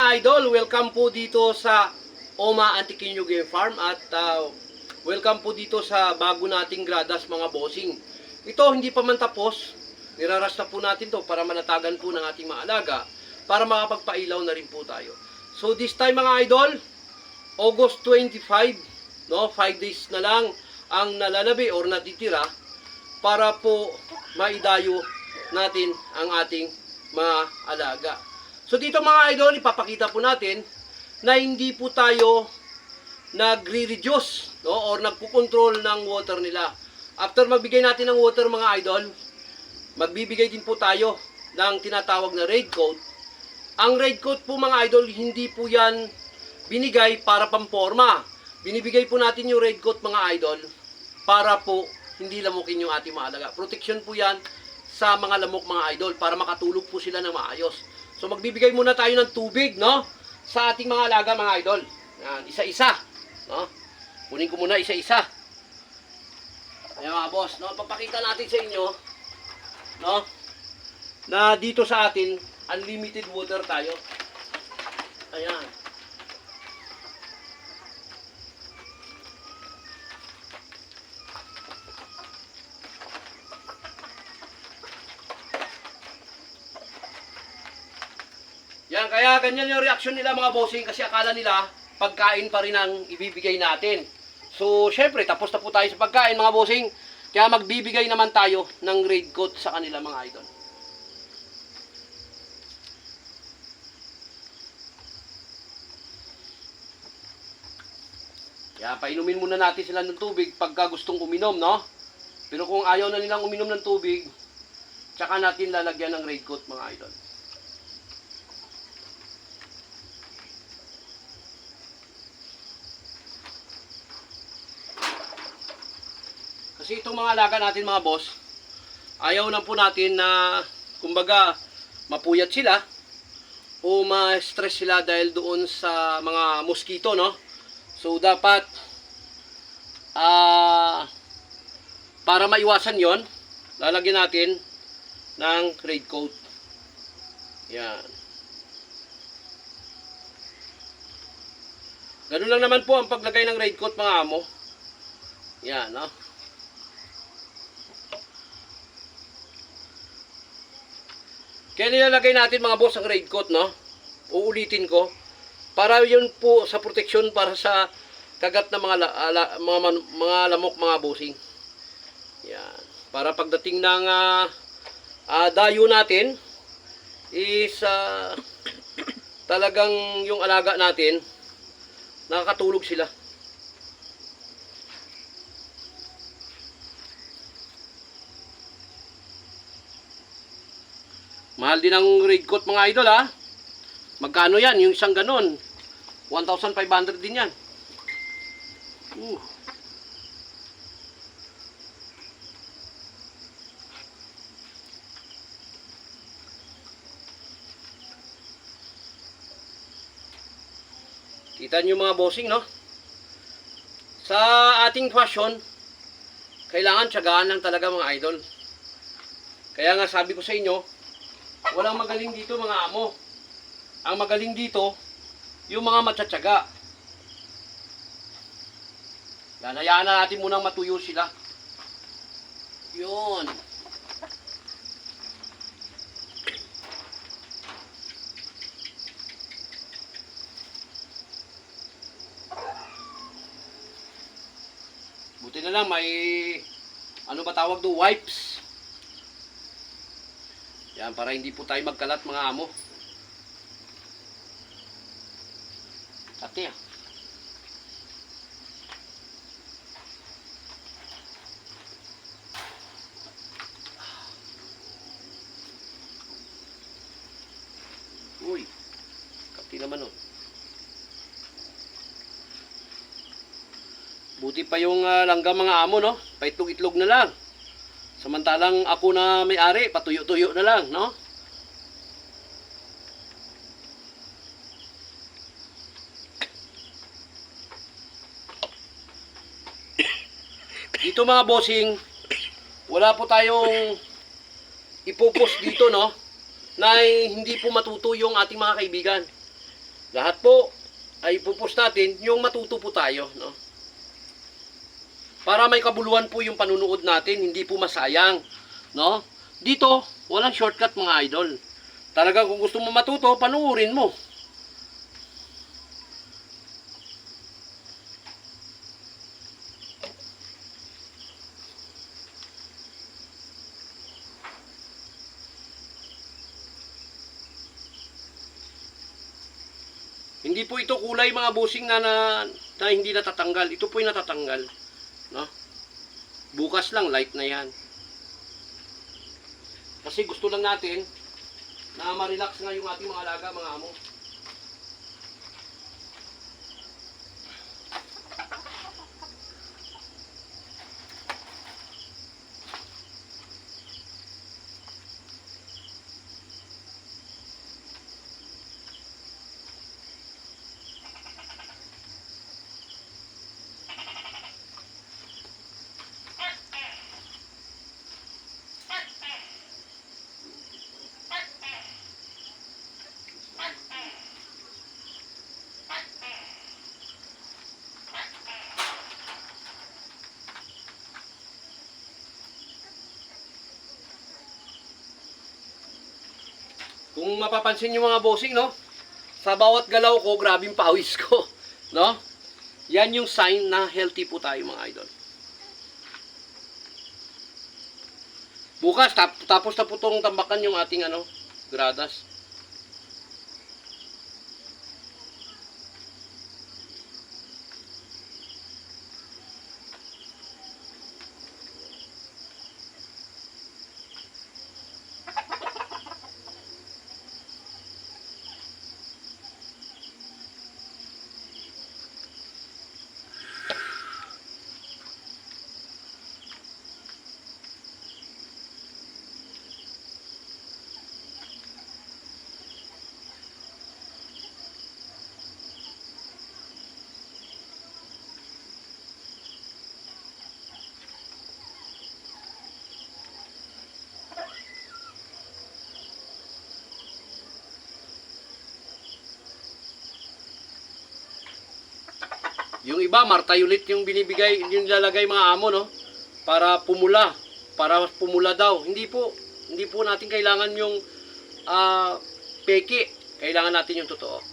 Idol, welcome po dito sa Oma Antiquinho Game Farm at uh, welcome po dito sa bago nating gradas mga bossing. Ito hindi pa man tapos, niraras na po natin to para manatagan po ng ating mga alaga para makapagpailaw na rin po tayo. So this time mga idol, August 25, no, 5 days na lang ang nalalabi or natitira para po maidayo natin ang ating mga alaga. So dito mga idol, ipapakita po natin na hindi po tayo nagre-reduce no, or nagpo-control ng water nila. After magbigay natin ng water mga idol, magbibigay din po tayo ng tinatawag na raid coat. Ang raid coat po mga idol, hindi po yan binigay para pamporma. Binibigay po natin yung raid coat mga idol para po hindi lamukin yung ating mga. Protection po yan sa mga lamok mga idol para makatulog po sila ng maayos. So magbibigay muna tayo ng tubig, no? Sa ating mga alaga mga idol. Yan, isa-isa, no? Kunin ko muna isa-isa. Ayan mga boss, no? Papakita natin sa inyo, no? Na dito sa atin, unlimited water tayo. Ayan. Kaya ganyan yung reaction nila mga bossing kasi akala nila pagkain pa rin ang ibibigay natin. So, syempre, tapos na po tayo sa pagkain mga bossing. Kaya magbibigay naman tayo ng raid coat sa kanila mga idol. Kaya painumin muna natin sila ng tubig pagka gustong uminom, no? Pero kung ayaw na nilang uminom ng tubig, tsaka natin lalagyan ng raid coat mga idol. Kasi itong mga alaga natin mga boss, ayaw na po natin na kumbaga mapuyat sila o ma-stress sila dahil doon sa mga mosquito, no? So dapat ah para maiwasan 'yon, lalagyan natin ng raid coat. Yan. Ganun lang naman po ang paglagay ng raid coat mga amo. Yan, no? Kaya nilalagay natin mga boss ang raid coat, no? Uulitin ko. Para yun po sa protection para sa kagat ng mga, la- ala- mga, mga lamok, mga bossing. Yan. Para pagdating ng ah, ah, dayo natin, is ah, talagang yung alaga natin, nakakatulog sila. Mahal din ang raid coat mga idol ha. Magkano yan? Yung isang ganon. 1,500 din yan. Uh. Kita nyo mga bossing, no? Sa ating fashion, kailangan tiyagaan lang talaga mga idol. Kaya nga sabi ko sa inyo, Walang magaling dito mga amo. Ang magaling dito, yung mga matsatsaga. Yan, hayaan na natin munang matuyo sila. Yun. Buti na lang may ano ba tawag do wipes. Yan, para hindi po tayo magkalat mga amo. Ate ah. Uy, kapti naman oh. Buti pa yung ah, langgam mga amo, no? Paitlog-itlog na lang. Samantalang ako na may-ari, patuyo-tuyo na lang, no? Dito mga bossing, wala po tayong ipupos dito, no? Na hindi po matuto yung ating mga kaibigan. Lahat po ay pupus natin yung matuto po tayo, no? Para may kabuluhan po yung panunood natin, hindi po masayang, no? Dito, walang shortcut mga idol. Talagang kung gusto mo matuto, panuorin mo. Hindi po ito kulay mga busing na, na, na hindi natatanggal. Ito po yung natatanggal. Bukas lang, light na yan. Kasi gusto lang natin na ma-relax nga yung ating mga alaga, mga amo. Kung mapapansin nyo mga bossing, no? Sa bawat galaw ko, grabing pawis ko. No? Yan yung sign na healthy po tayo mga idol. Bukas, tap, tapos na po itong tambakan yung ating ano, gradas. Yung iba, martayulit yung binibigay, yung nilalagay mga amo, no? Para pumula. Para pumula daw. Hindi po. Hindi po natin kailangan yung ah, peke. Kailangan natin yung totoo.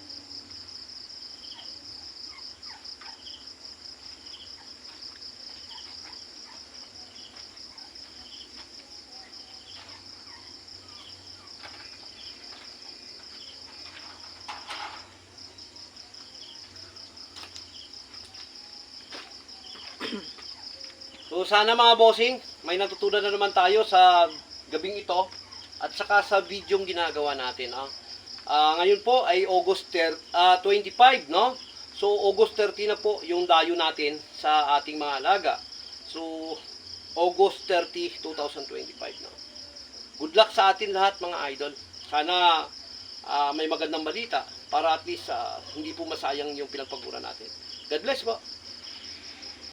So sana mga bossing, may natutunan na naman tayo sa gabing ito at saka sa videong ginagawa natin. Ah. Ah, ngayon po ay August ter- ah, 25, no? So August 30 na po yung dayo natin sa ating mga alaga. So August 30, 2025, no? Good luck sa atin lahat mga idol. Sana ah, may magandang balita para at least ah, hindi po masayang yung pinagpagura natin. God bless po.